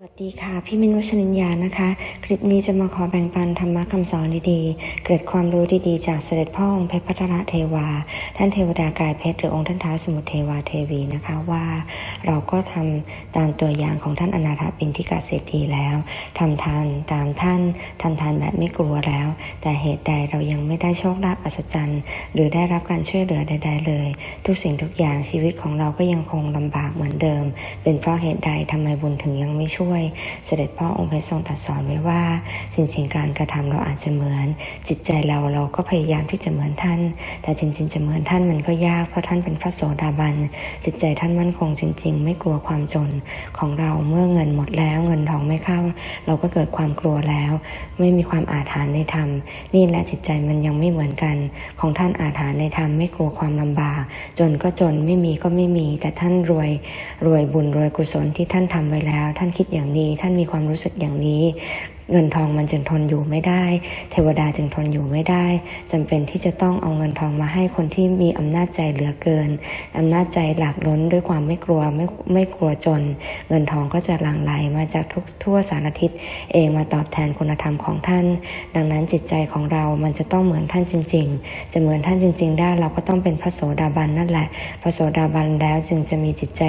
สวัสดีค่ะ พี่มินท์วัชรินยานะคะ คลิปนี้จะมาขอแบ่งปันธรรมะคำสอนดีๆ เกิดความรู้ดีๆ จากเสด็จพ่อองค์เพชรพัทรเทวา ท่านเทวดากายเพชรหรือองค์ท่านท้าสมุทรเทวาเทวีนะคะว่า เราก็ทำตามตัวอย่างของท่านอนาถปินทิกาเศรษฐีแล้วทำทานตามท่านทำทานแบบไม่กลัวแล้ว แต่เหตุใดเรายังไม่ได้โชคลาภอัศจรรย์ หรือได้รับการช่วยเหลือใดๆเลย ทุกสิ่งทุกอย่างชีวิตของเราก็ยังคงลำบากเหมือนเดิม เป็นเพราะเหตุใดทำไมบุญถึงยังไม่ช่วยเสด็จพ่อองค์เพชรทรงตรัสสอนไว้ว่าสิ่งสิ่งการกระทำเราอาจจะเหมือน จิตใจเราเราก็พยายามที่จะเหมือนท่าน แต่จริง ๆ จะเหมือนท่านมันก็ยากเพราะท่านเป็นพระโสดาบัน จิตใจท่านมั่นคงจริง ๆ ไม่กลัวความจนของเราเมื่อเงินหมดแล้วเงินทองไม่เข้า เราก็เกิดความกลัวแล้ว ไม่มีความอาถรรพ์ในธรรมนี่แหละจิตใจมันยังไม่เหมือนกัน ของท่านอาถรรพ์ในธรรมไม่กลัวความลำบาก จนก็จนไม่มีก็ไม่มี แต่ท่านรวยรวยบุญรวยกุศลที่ท่านทำไว้แล้ว ท่านคิดอย่างนี้ ท่านมีความรู้สึกอย่างนี้ เงินทองมันจึงทนอยู่ไม่ได้ เทวดาจึงทนอยู่ไม่ได้จำเป็นที่จะต้องเอาเงินทองมาให้คนที่มีอำนาจใจเหลือเกินอำนาจใจหลากล้นด้วยความไม่กลัวไม่ไม่กลัวจน เงินทองก็จะหลั่งไหลมาจากทุกทั่วสารทิศเองมาตอบแทนคุณธรรมของท่าน ดังนั้นจิตใจของเรามันจะต้องเหมือนท่านจริง ๆ จะเหมือนท่านจริง ๆ ได้เราก็ต้องเป็นพระโสดาบันนั่นแหละ พระโสดาบันแล้วจึงจะมีจิตใจ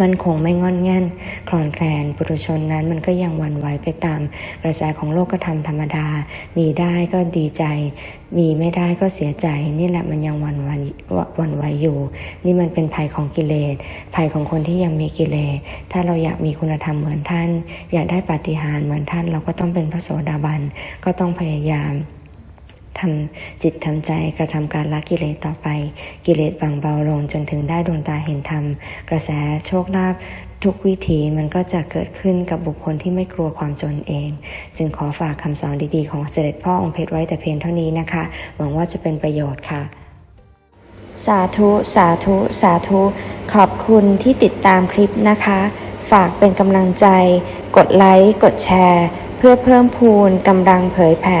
มันคงไม่งอนแง่นคลอนแคลนปุถุชนนั้นมันก็ยังวันไหวไปตามกระแสของโลกธรรมธรรมดา มีได้ก็ดีใจ มีไม่ได้ก็เสียใจ นี่แหละมันยังวันไหวหวันไหวอยู่ นี่มันเป็นภัยของกิเลสภัยของคนที่ยังมีกิเลสถ้าเราอยากมีคุณธรรมเหมือนท่าน อยากได้ปาฏิหาริย์เหมือนท่านเราก็ต้องเป็นพระโสดาบันก็ต้องพยายาม ทำจิตทำใจกระทำการละกิเลสต่อไป กิเลสบางเบาลงจนถึงได้ดวงตาเห็นธรรม กระแสโชคลาภทุกวิถีมันก็จะเกิดขึ้นกับบุคคลที่ไม่กลัวความจนเอง จึงขอฝากคำสอนดีๆของเสด็จพ่อองค์เพชรไว้แต่เพียงเท่านี้นะคะ หวังว่าจะเป็นประโยชน์ค่ะ สาธุ สาธุ สาธุ ขอบคุณที่ติดตามคลิปนะคะ ฝากเป็นกำลังใจ กดไลค์ กดแชร์ เพื่อเพิ่มพูนกำลังเผยแผ่